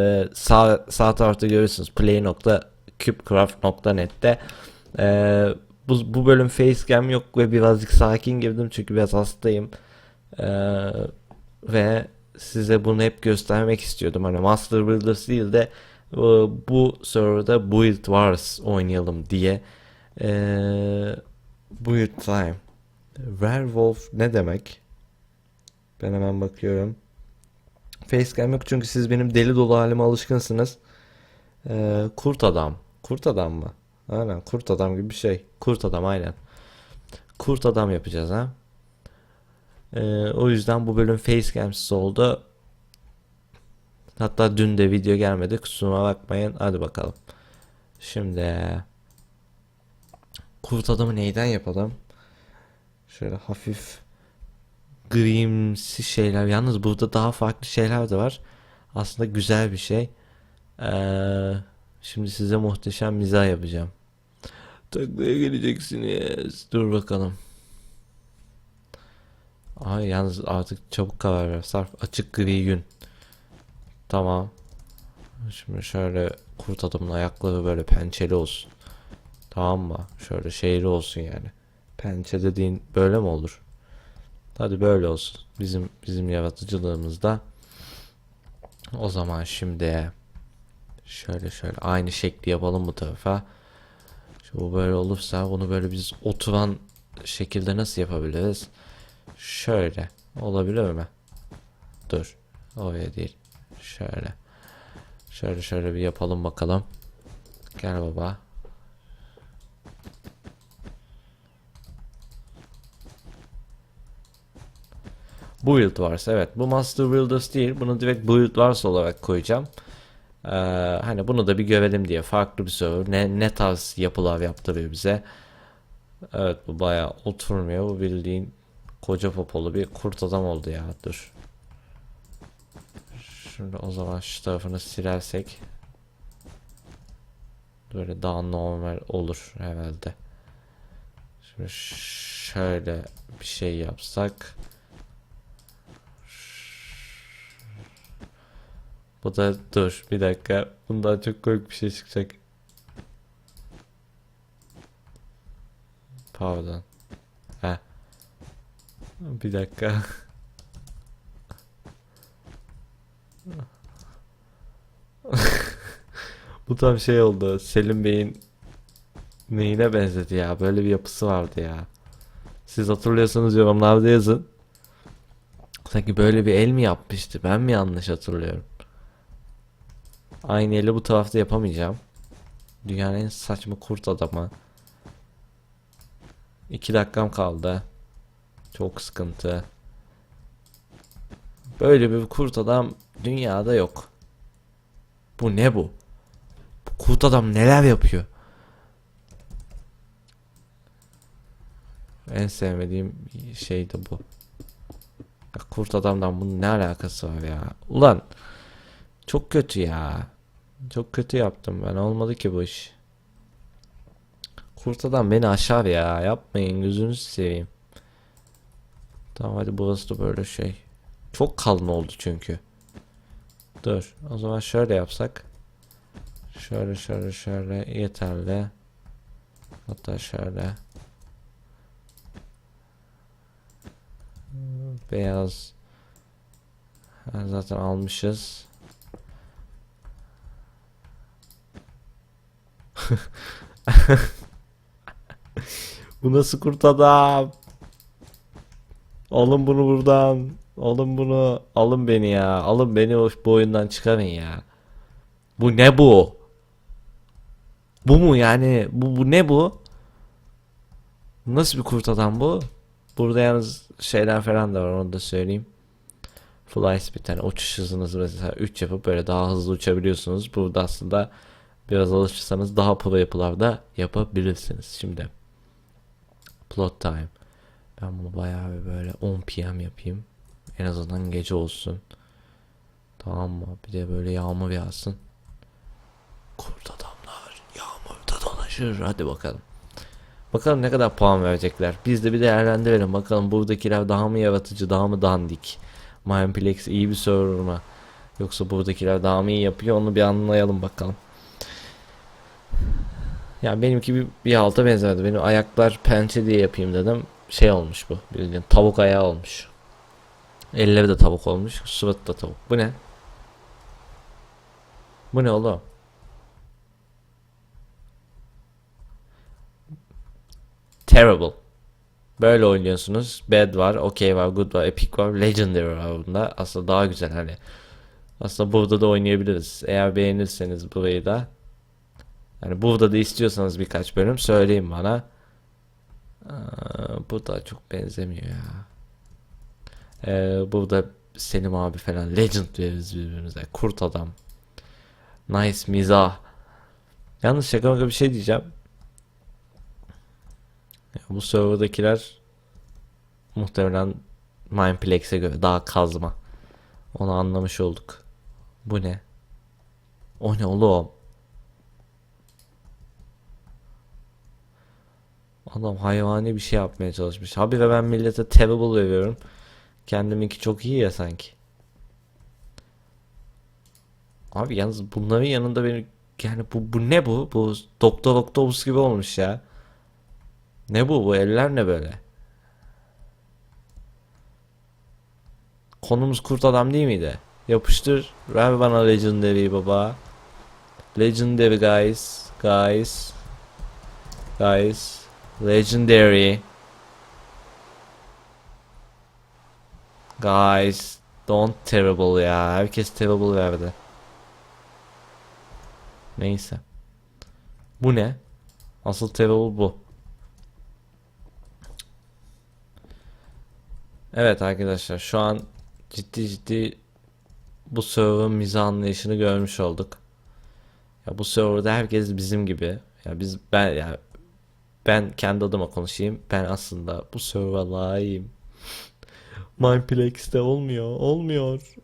Ee, sağ, sağ tarafta görüyorsunuz play.cubecraft.net'te ee, bu, bu bölüm facecam yok ve birazcık sakin girdim çünkü biraz hastayım. Ee, ve size bunu hep göstermek istiyordum. Hani Master Builders değil de e, bu serverda Build Wars oynayalım diye. Ee, Build Time. Werewolf ne demek? Ben hemen bakıyorum. Facecam yok çünkü siz benim deli dolu halime alışkınsınız. Ee, kurt adam. Kurt adam mı? Aynen kurt adam gibi bir şey. Kurt adam aynen. Kurt adam yapacağız ha. Ee, o yüzden bu bölüm facecamsiz oldu. Hatta dün de video gelmedi. Kusuruma bakmayın. Hadi bakalım. Şimdi kurt adamı neyden yapalım? Şöyle hafif grimsi şeyler. Yalnız burada daha farklı şeyler de var. Aslında güzel bir şey. Ee, şimdi size muhteşem mizah yapacağım. Taklaya geleceksiniz. Dur bakalım. Ay yalnız artık çabuk karar ver. Sarf açık gri gün. Tamam. Şimdi şöyle kurt adamın ayakları böyle pençeli olsun. Tamam mı? Şöyle şeyli olsun yani. Pençe dediğin böyle mi olur? Hadi böyle olsun. Bizim bizim yaratıcılığımızda. O zaman şimdi şöyle şöyle aynı şekli yapalım bu tarafa. Şu bu böyle olursa bunu böyle biz oturan şekilde nasıl yapabiliriz? Şöyle olabilir mi? Dur. Oraya değil. Şöyle. Şöyle şöyle bir yapalım bakalım. Gel baba. Build Wars evet bu Master Builders değil bunu direkt Build Wars olarak koyacağım. Ee, hani bunu da bir görelim diye farklı bir server ne, ne tarz yapılar yaptırıyor bize. Evet bu bayağı oturmuyor bu bildiğin koca popolu bir kurt adam oldu ya dur. Şimdi o zaman şu tarafını silersek böyle daha normal olur herhalde. Şimdi şöyle bir şey yapsak. Bu da dur bir dakika. Bundan çok komik bir şey çıkacak. Pardon. Ha. Bir dakika. Bu tam şey oldu. Selim Bey'in neyine benzedi ya? Böyle bir yapısı vardı ya. Siz hatırlıyorsanız yorumlarda yazın. Sanki böyle bir el mi yapmıştı? Ben mi yanlış hatırlıyorum? Aynı eli bu tarafta yapamayacağım. Dünyanın en saçma kurt adamı. 2 dakikam kaldı. Çok sıkıntı. Böyle bir kurt adam dünyada yok. Bu ne bu? Bu kurt adam neler yapıyor? En sevmediğim şey de bu. Kurt adamdan bunun ne alakası var ya? Ulan çok kötü ya. Çok kötü yaptım ben. Olmadı ki bu iş. Kurt adam beni aşar ya. Yapmayın gözünüzü seveyim. Tamam hadi burası da böyle şey. Çok kalın oldu çünkü. Dur. O zaman şöyle yapsak. Şöyle şöyle şöyle yeterli. Hatta şöyle. Beyaz. Zaten almışız. Bu nasıl kurt adam? Alın bunu buradan. Alın bunu. Alın beni ya. Alın beni bu oyundan çıkarın ya. Bu ne bu? Bu mu yani? Bu, bu ne bu? Nasıl bir kurt adam bu? Burada yalnız şeyler falan da var onu da söyleyeyim. Fly speed yani uçuş hızınızı mesela 3 yapıp böyle daha hızlı uçabiliyorsunuz. Burada aslında biraz alışırsanız daha pro yapılarda yapabilirsiniz. Şimdi plot time. Ben bunu bayağı bir böyle 10 pm yapayım. En azından gece olsun. Tamam mı? Bir de böyle yağmur yağsın. Kurt adamlar yağmurda dolaşır. Hadi bakalım. Bakalım ne kadar puan verecekler. Biz de bir değerlendirelim. Bakalım buradakiler daha mı yaratıcı, daha mı dandik? Mindplex iyi bir server mı? Yoksa buradakiler daha mı iyi yapıyor onu bir anlayalım bakalım. Ya benimki bir, bir alta benzemedi. Benim ayaklar pençe diye yapayım dedim. Şey olmuş bu. Bildiğin tavuk ayağı olmuş. Elleri de tavuk olmuş. Suratı da tavuk. Bu ne? Bu ne oğlum? Terrible. Böyle oynuyorsunuz. Bad var, okay var, good var, epic var, legendary var bunda. Aslında daha güzel hani. Aslında burada da oynayabiliriz. Eğer beğenirseniz burayı da. Yani burada da istiyorsanız birkaç bölüm söyleyin bana. Aa, bu da çok benzemiyor ya. Ee, burada Selim abi falan legend veririz birbirimize. Kurt adam. Nice mizah. Yalnız şaka maka bir şey diyeceğim. Bu serverdakiler muhtemelen Mineplex'e göre daha kazma. Onu anlamış olduk. Bu ne? O ne oğlum? Adam hayvani bir şey yapmaya çalışmış. Abi ve ben millete terrible veriyorum. Kendiminki çok iyi ya sanki. Abi yalnız bunların yanında benim yani bu, bu ne bu? Bu Doktor Octopus gibi olmuş ya. Ne bu? Bu eller ne böyle? Konumuz kurt adam değil miydi? Yapıştır. Ver bana Legendary baba. Legendary guys. Guys. Guys. Legendary. Guys. Don't terrible ya. Herkes terrible verdi. Neyse. Bu ne? Asıl terrible bu. Evet arkadaşlar şu an ciddi ciddi bu server'ın mizah anlayışını görmüş olduk. Ya bu serverda herkes bizim gibi. Ya biz ben ya ben kendi adıma konuşayım. Ben aslında bu server'a layığım. Mineplex'te olmuyor. Olmuyor.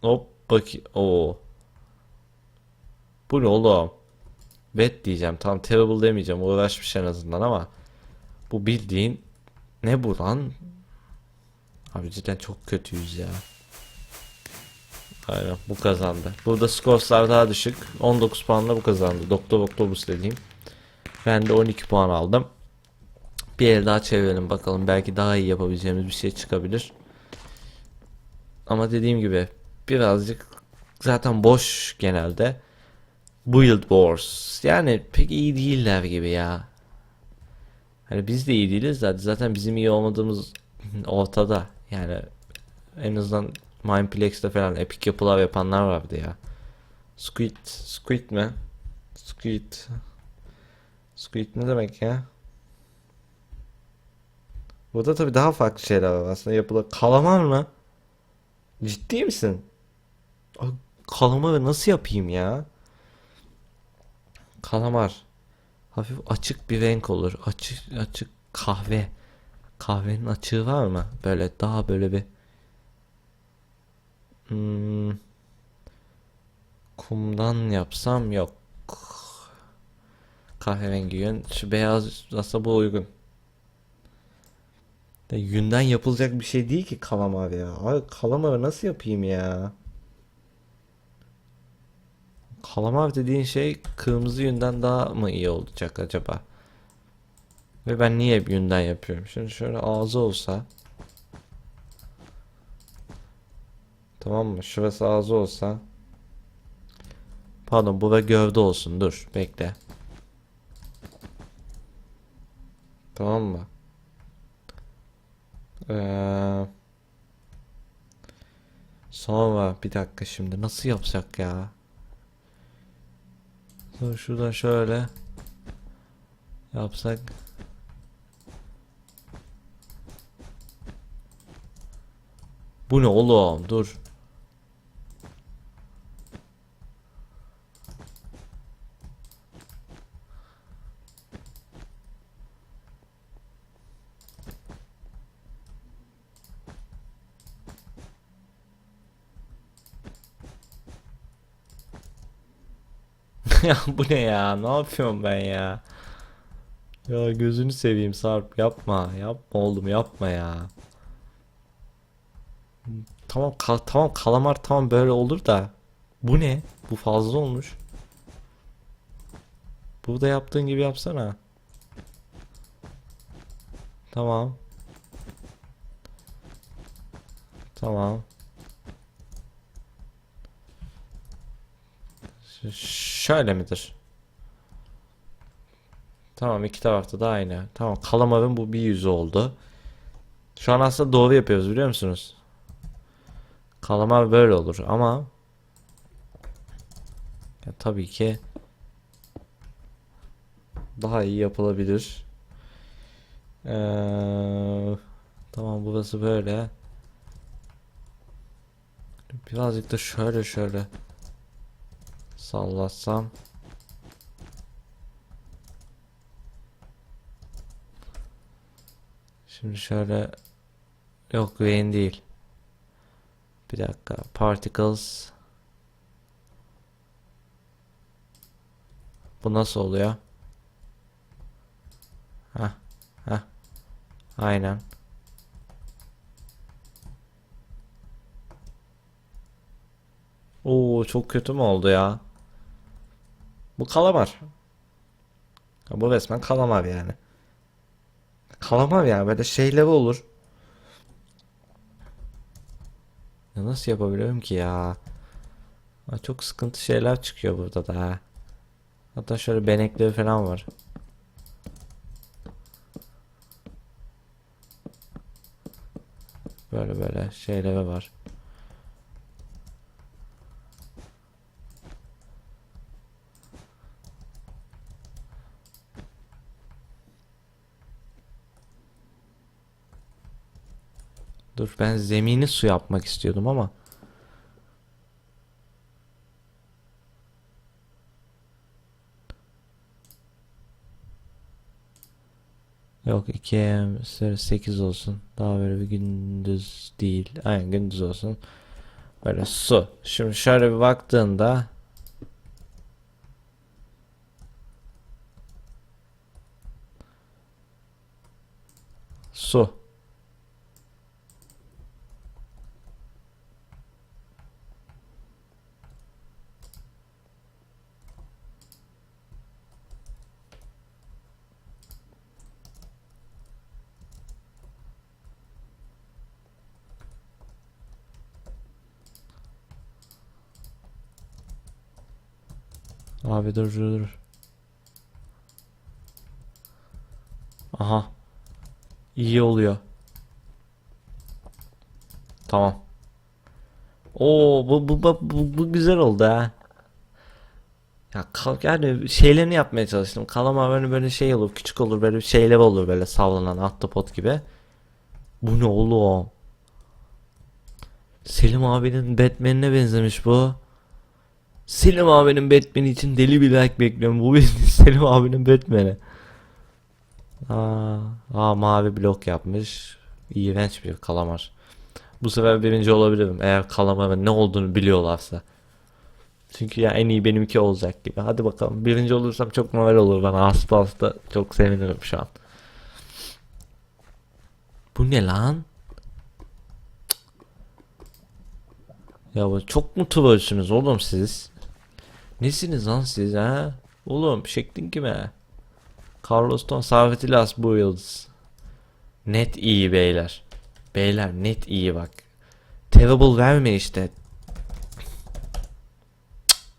Hop bak o. Bu ne oğlum? Bad diyeceğim. Tam terrible demeyeceğim. Uğraşmış en azından ama bu bildiğin ne bu lan? Abi cidden çok kötüyüz ya. Aynen bu kazandı. Burada scoreslar daha düşük. 19 puanla bu kazandı. Doktor Octopus dediğim. Ben de 12 puan aldım. Bir el daha çevirelim bakalım. Belki daha iyi yapabileceğimiz bir şey çıkabilir. Ama dediğim gibi birazcık zaten boş genelde. Build Wars. Yani pek iyi değiller gibi ya. Hani biz de iyi değiliz zaten. Zaten bizim iyi olmadığımız ortada. Yani en azından Mineplex'te falan epik yapılar yapanlar vardı ya. Squid, Squid mi? Squid. Squid ne demek ya? Burada tabii daha farklı şeyler var aslında yapılar. Kalamar mı? Ciddi misin? Kalamarı nasıl yapayım ya? Kalamar. Hafif açık bir renk olur. Açık açık kahve. Kahvenin açığı var mı? Böyle daha böyle bir Hmm, kumdan yapsam yok. Kahverengi yün. Şu beyaz aslında bu uygun. De yünden yapılacak bir şey değil ki kalamar ya. Ay kalamar nasıl yapayım ya? Kalamar dediğin şey kırmızı yünden daha mı iyi olacak acaba? Ve ben niye yünden yapıyorum? Şimdi şöyle ağzı olsa. Tamam mı? Şurası ağzı olsa. Pardon bu ve gövde olsun. Dur bekle. Tamam mı? Ee, sonra bir dakika şimdi nasıl yapacak ya? Dur şuradan şöyle yapsak. Bu ne oğlum? Dur. Ya bu ne ya? Ne yapıyorum ben ya? Ya gözünü seveyim Sarp yapma. Yapma oğlum yapma ya. tamam kal- tamam kalamar tamam böyle olur da bu ne? Bu fazla olmuş. Burada yaptığın gibi yapsana. Tamam. Tamam. Şöyle midir? Tamam iki tarafta da aynı. Tamam kalamarın bu bir yüzü oldu. Şu an aslında doğru yapıyoruz biliyor musunuz? Kalamar böyle olur ama ya tabii ki daha iyi yapılabilir. Ee, tamam burası böyle. Birazcık da şöyle şöyle sallatsam. Şimdi şöyle yok rain değil. Bir dakika particles Bu nasıl oluyor? Heh, heh. Aynen. Oo çok kötü mü oldu ya? Bu kalamar. Ya bu resmen kalamar yani. Kalamar ya böyle şeyleri olur. Ya nasıl yapabiliyorum ki ya? Aa, çok sıkıntı şeyler çıkıyor burada da. Hatta şöyle benekleri falan var. Böyle böyle şeyleri var. Dur ben zemini su yapmak istiyordum ama. Yok 2 8 olsun. Daha böyle bir gündüz değil. Aynen gündüz olsun. Böyle su. Şimdi şöyle bir baktığında su. Abi dur dur dur. Aha. İyi oluyor. Tamam. Oo bu bu bu, bu, bu güzel oldu ha. Ya kal- yani şeylerini yapmaya çalıştım. Kalamar böyle böyle şey olur, küçük olur, böyle şeyler olur böyle sallanan ahtapot gibi. Bu ne oğlum? Selim abinin Batman'ine benzemiş bu. Selim abinin Batman'i için deli bir like bekliyorum. Bu benim Selim abinin Batman'i. Aa, aa mavi blok yapmış. İğrenç bir kalamar. Bu sefer birinci olabilirim eğer kalamarın ne olduğunu biliyorlarsa. Çünkü ya en iyi benimki olacak gibi. Hadi bakalım. Birinci olursam çok moral olur bana. Hasta hasta çok sevinirim şu an. Bu ne lan? Ya bu çok mu trollsünüz oğlum siz? Nesiniz lan siz ha? Oğlum şeklin kime? Carlos'tan Savetilas bu yıldız. Net iyi beyler. Beyler net iyi bak. Terrible verme işte.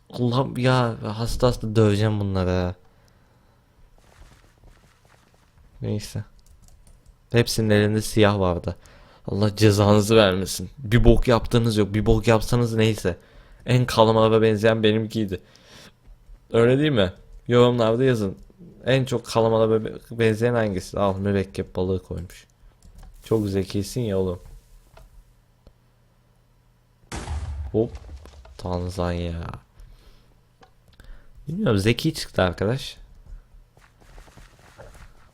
Allah'ım ya hasta hasta döveceğim bunları. Neyse. Hepsinin elinde siyah vardı. Allah cezanızı vermesin. Bir bok yaptığınız yok. Bir bok yapsanız neyse. En kalamara benzeyen benimkiydi. Öyle değil mi? Yorumlarda yazın. En çok kalamara be- benzeyen hangisi? Al mürekkep balığı koymuş. Çok zekisin ya oğlum. Hop. Tanzanya. Bilmiyorum zeki çıktı arkadaş.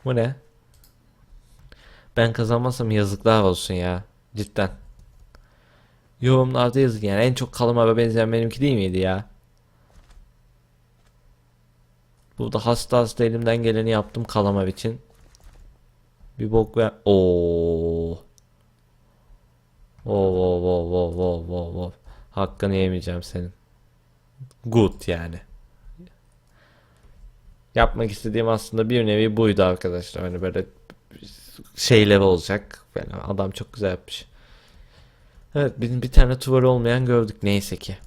Bu ne? Ben kazanmasam yazıklar olsun ya. Cidden. Yorumlarda yazın yani en çok kalamara benzeyen benimki değil miydi ya? Burada hasta hasta elimden geleni yaptım kalamar için. Bir bok ver. Oo. Wow wow wow wow wow wow. Hakkını yemeyeceğim senin. Good yani. Yapmak istediğim aslında bir nevi buydu arkadaşlar. Hani böyle şeyleri olacak. Yani adam çok güzel yapmış. Evet bizim bir tane tuvarı olmayan gördük neyse ki.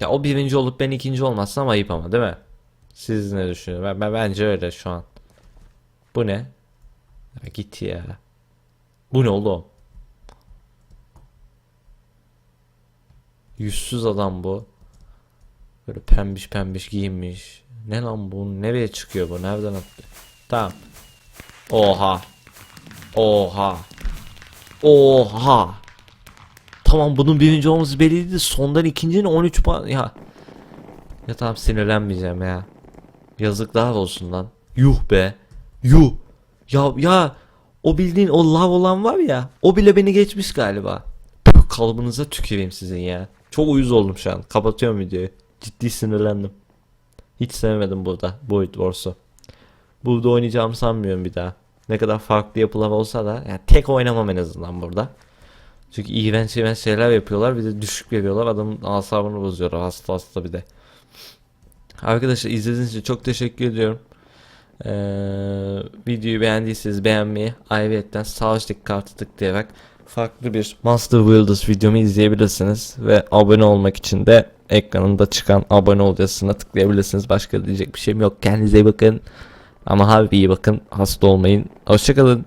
Ya o birinci olup ben ikinci olmazsam ayıp ama değil mi? Siz ne düşünüyorsunuz? Ben, ben- bence öyle şu an. Bu ne? Ya git ya. Bu ne oğlum? Yüzsüz adam bu. Böyle pembiş pembiş giyinmiş. Ne lan bu? Nereye çıkıyor bu? Nereden attı? Tamam. Oha. Oha. Oha. Tamam bunun birinci olması belliydi. Sondan ikincinin 13 puan. Ya. Ya tamam sinirlenmeyeceğim ya. Yazıklar olsun lan. Yuh be. Yuh. Ya ya. O bildiğin o lav olan var ya. O bile beni geçmiş galiba. Puh, Kalıbınıza tüküreyim sizin ya. Çok uyuz oldum şu an. Kapatıyorum videoyu. Ciddi sinirlendim. Hiç sevmedim burada. Void Wars'u. Burada oynayacağımı sanmıyorum bir daha. Ne kadar farklı yapılar olsa da yani tek oynamam en azından burada. Çünkü iğrenç iğrenç şeyler yapıyorlar bir de düşük veriyorlar adamın asabını bozuyorlar hasta hasta bir de. Arkadaşlar izlediğiniz için çok teşekkür ediyorum. Ee, videoyu beğendiyseniz beğenmeyi ayrıyetten sağ üstteki kartı tıklayarak farklı bir Master Wielders videomu izleyebilirsiniz ve abone olmak için de ekranında çıkan abone ol yazısına tıklayabilirsiniz. Başka diyecek bir şeyim yok. Kendinize iyi bakın. Ama harbi iyi bakın. Hasta olmayın. Hoşçakalın.